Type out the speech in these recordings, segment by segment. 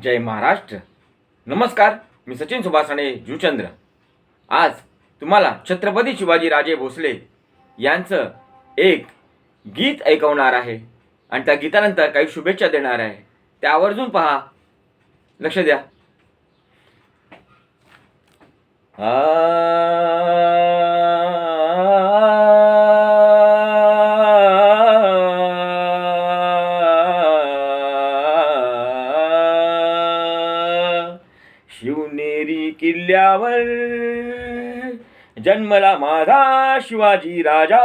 जय महाराष्ट्र. नमस्कार मी सचिन सुभाषणे जुचंद्र. आज तुम्हाला छत्रपती शिवाजीराजे भोसले यांचं एक गीत ऐकवणार आहे आणि त्या गीतानंतर काही शुभेच्छा देणार आहे. त्या आवर्जून पहा. लक्ष द्या. शिवनेरी किल्ल्यावर. जन्मला माझा शिवाजी राजा.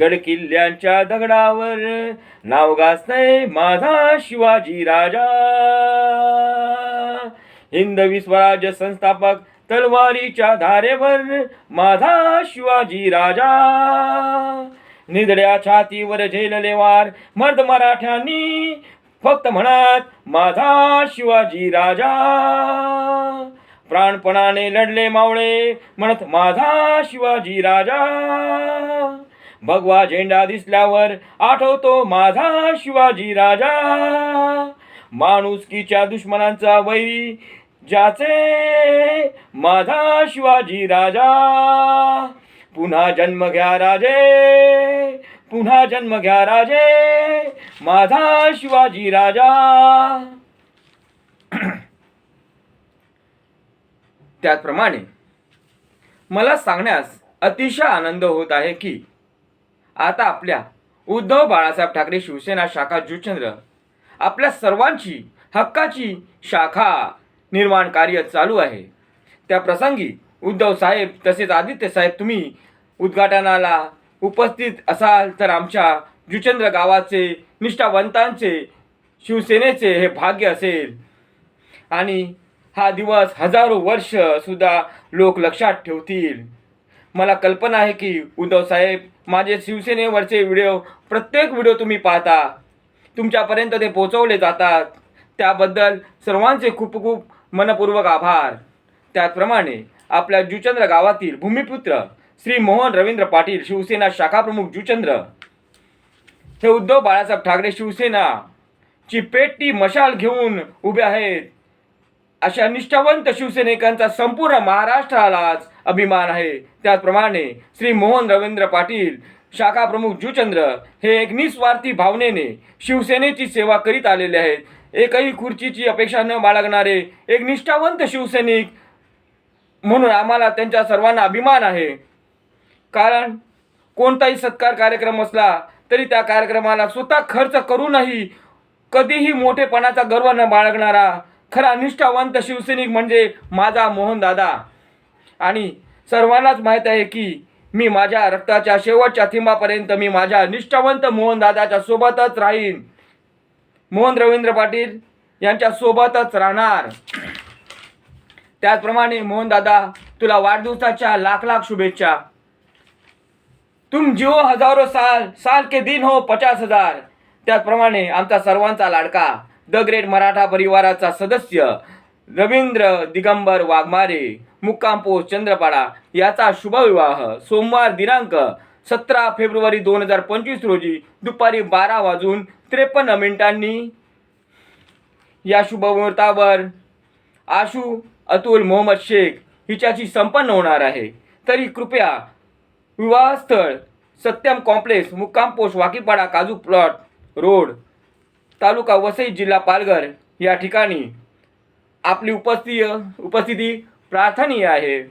गड किल्ल्यांच्या दगडावर नाव गाजतय माझा शिवाजी राजा. हिंदवी स्वराज्य संस्थापक तलवारीच्या धारेवर माझा शिवाजी राजा. निधड्या छातीवर झेलले वार मर्द मराठ्यांनी फक्त म्हणत माझा शिवाजी राजा. प्राणपणाने लढले मावळे म्हणत माझा शिवाजी राजा. भगवा झेंडा दिसल्यावर आठवतो माझा शिवाजी राजा. माणुसकीच्या दुश्मनांचा वैरी ज्याचे माझा शिवाजी राजा. पुन्हा जन्म घ्या राजे. पुन्हा जन्म घ्या राजे. माझा शिवाजी राजा. त्याचप्रमाणे मला सांगण्यास अतिशय आनंद होत आहे की आता आपल्या उद्धव बाळासाहेब ठाकरे शिवसेना शाखा जुचंद्र आपल्या सर्वांची हक्काची शाखा निर्माण कार्य चालू आहे. त्या प्रसंगी उद्धव साहेब तसेच आदित्य साहेब तुम्ही उद्घाटनाला उपस्थित असाल तर आमच्या जुचंद्र गावाचे निष्ठावंतांचे शिवसेनेचे हे भाग्य असेल. आणि हा दिवस हजारो वर्ष सुद्धा लोक लक्षात ठेवतील. मला कल्पना आहे की उद्धव साहेब माझे शिवसेनेवरचे व्हिडिओ प्रत्येक व्हिडिओ तुम्ही पाहता. तुमच्यापर्यंत ते पोचवले जातात. त्याबद्दल सर्वांचे खूप खूप मनपूर्वक आभार. त्याचप्रमाणे आपल्या जुचंद्र गावातील भूमिपुत्र श्री मोहन रवींद्र पाटील शिवसेना शाखाप्रमुख जुचंद्र. हे उद्धव बाळासाहेब ठाकरे शिवसेना ची पेटी मशाल घेऊन उभे आहेत. अशा निष्ठावंत शिवसैनिकांचा संपूर्ण महाराष्ट्रालाच अभिमान आहे. त्याचप्रमाणे श्री मोहन रवींद्र पाटील शाखा प्रमुख जुचंद्र हे एक निस्वार्थी भावनेने शिवसेनेची सेवा करीत आलेले आहेत. एकही खुर्चीची अपेक्षा न बाळगणारे एक निष्ठावंत शिवसैनिक म्हणून आम्हाला त्यांच्या सर्वांना अभिमान आहे. कारण कोणताही सत्कार कार्यक्रम असला तरी त्या कार्यक्रमाला स्वतः खर्च करूनही कधीही मोठेपणाचा गर्व न बाळगणारा खरा निष्ठावंत शिवसैनिक म्हणजे माझा मोहनदादा आणि सर्वांनाच माहीत आहे की मी माझ्या रक्ताच्या शेवटच्या थिंबापर्यंत मी माझ्या निष्ठावंत मोहनदादाच्या सोबतच राहीन. मोहन रवींद्र पाटील यांच्या सोबतच राहणार. त्याचप्रमाणे मोहनदादा तुला वाढदिवसाच्या लाख लाख शुभेच्छा. तुम जिओ हजारो साल साल के दिन हो पचास हजार. त्याचप्रमाणे आमचा सर्वांचा लाडका द ग्रेट मराठा परिवाराचा सदस्य रवींद्र दिगंबर वाघमारे मुक्काम पोस्ट चंद्रपाडा याचा शुभविवाह सोमवार दिनांक सतरा फेब्रुवारी दोन हजार पंचवीस रोजी दुपारी बारा वाजून त्रेपन्न मिनिटांनी. या शुभमुहूर्तावर आशू अतुल मोहम्मद शेख हिच्याशी संपन्न होणार आहे. तरी कृपया विवाहस्थळ सत्यम कॉम्प्लेक्स मुक्काम पोस्ट वाकीपाडा काजू प्लॉट रोड तालुका वसई जिल्हा पालघर या ठिकाणी आपली उपस्थिती उपस्थिती प्रार्थनीय आहे.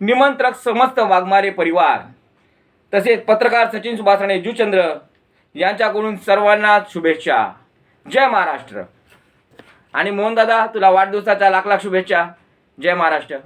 निमंत्रक समस्त वाघमारे परिवार तसेच पत्रकार सचिन सुभाषणे जुचंद्र यांच्याकडून सर्वांना शुभेच्छा. जय महाराष्ट्र. आणि मोहनदादा तुला वाढदिवसाच्या लाख लाख शुभेच्छा. जय महाराष्ट्र.